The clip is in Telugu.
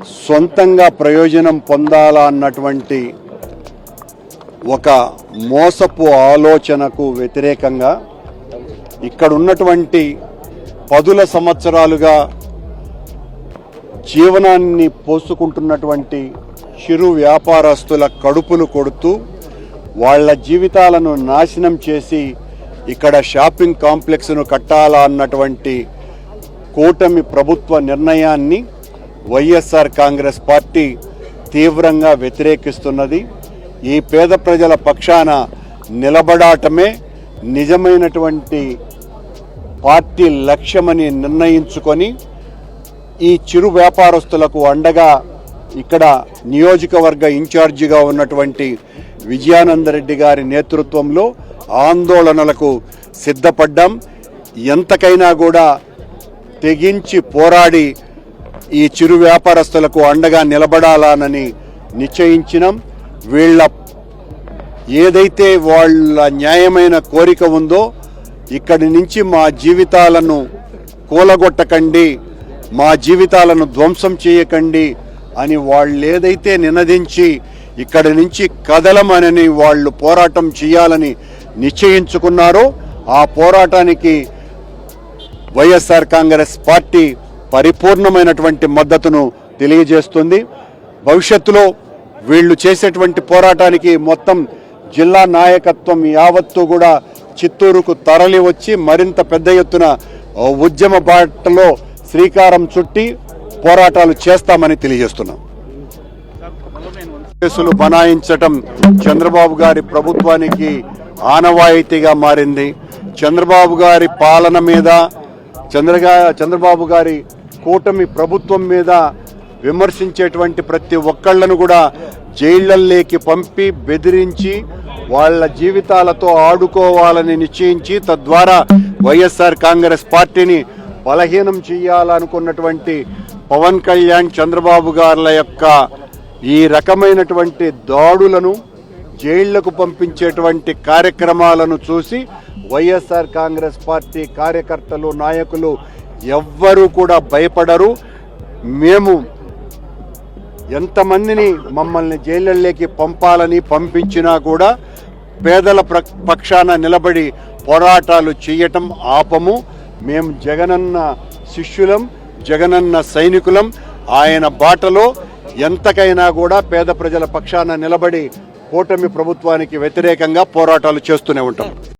సొంతంగా ప్రయోజనం పొందాలా అన్నటువంటి ఒక మోసపు ఆలోచనకు వ్యతిరేకంగా ఇక్కడ ఉన్నటువంటి పదుల సంవత్సరాలుగా జీవనాన్ని పోసుకుంటున్నటువంటి చిరు వ్యాపారస్తుల కడుపులు కొడుతూ వాళ్ళ జీవితాలను నాశనం చేసి ఇక్కడ షాపింగ్ కాంప్లెక్స్ను కట్టాలా అన్నటువంటి కూటమి ప్రభుత్వ నిర్ణయాన్ని వైఎస్ఆర్ కాంగ్రెస్ పార్టీ తీవ్రంగా వ్యతిరేకిస్తున్నది. ఈ పేద ప్రజల పక్షాన నిలబడాటమే నిజమైనటువంటి పార్టీ లక్ష్యమని నిర్ణయించుకొని ఈ చిరు వ్యాపారస్తులకు అండగా ఇక్కడ నియోజకవర్గ ఇన్ఛార్జిగా ఉన్నటువంటి విజయానందరెడ్డి గారి నేతృత్వంలో ఆందోళనలకు సిద్ధపడ్డాం. ఎంతకైనా కూడా తెగించి పోరాడి ఈ చిరు వ్యాపారస్తులకు అండగా నిలబడాలనని నిశ్చయించినాం. వీళ్ళ ఏదైతే వాళ్ళ న్యాయమైన కోరిక ఉందో ఇక్కడి నుంచి మా జీవితాలను కూలగొట్టకండి మా జీవితాలను ధ్వంసం చేయకండి అని వాళ్ళు ఏదైతే నినదించి ఇక్కడి నుంచి కదలమనని వాళ్ళు పోరాటం చేయాలని నిశ్చయించుకున్నారో ఆ పోరాటానికి వైఎస్ఆర్ కాంగ్రెస్ పార్టీ పరిపూర్ణమైనటువంటి మద్దతును తెలియజేస్తుంది. భవిష్యత్తులో వీళ్ళు చేసేటువంటి పోరాటానికి మొత్తం జిల్లా నాయకత్వం యావత్తు కూడా చిత్తూరుకు తరలి వచ్చి మరింత పెద్ద ఎత్తున ఉద్యమ బాటలో శ్రీకారం చుట్టి పోరాటాలు చేస్తామని తెలియజేస్తున్నాం. కేసులు బనాయించటం చంద్రబాబు గారి ప్రభుత్వానికి ఆనవాయితీగా మారింది. చంద్రబాబు గారి పాలన మీద చంద్రగా చంద్రబాబు గారి కూటమి ప్రభుత్వం మీద విమర్శించేటువంటి ప్రతి ఒక్కళ్ళను కూడా జైళ్ళలోకి పంపి బెదిరించి వాళ్ళ జీవితాలతో ఆడుకోవాలని నిశ్చయించి తద్వారా వైఎస్ఆర్ కాంగ్రెస్ పార్టీని బలహీనం చేయాలనుకున్నటువంటి పవన్ కళ్యాణ్ చంద్రబాబు గారుల యొక్క ఈ రకమైనటువంటి దాడులను జైళ్ళకు పంపించేటువంటి కార్యక్రమాలను చూసి వైఎస్ఆర్ కాంగ్రెస్ పార్టీ కార్యకర్తలు నాయకులు ఎవ్వరూ కూడా భయపడరు. మేము ఎంతమందిని మమ్మల్ని జైళ్ళలోకి పంపాలని పంపించినా కూడా పేదల ప్ర పక్షాన నిలబడి పోరాటాలు చేయటం ఆపము. మేము జగనన్న శిష్యులం జగనన్న సైనికులం. ఆయన బాటలో ఎంతకైనా కూడా పేద ప్రజల పక్షాన నిలబడి కూటమి ప్రభుత్వానికి వ్యతిరేకంగా పోరాటాలు చేస్తూనే ఉంటాం.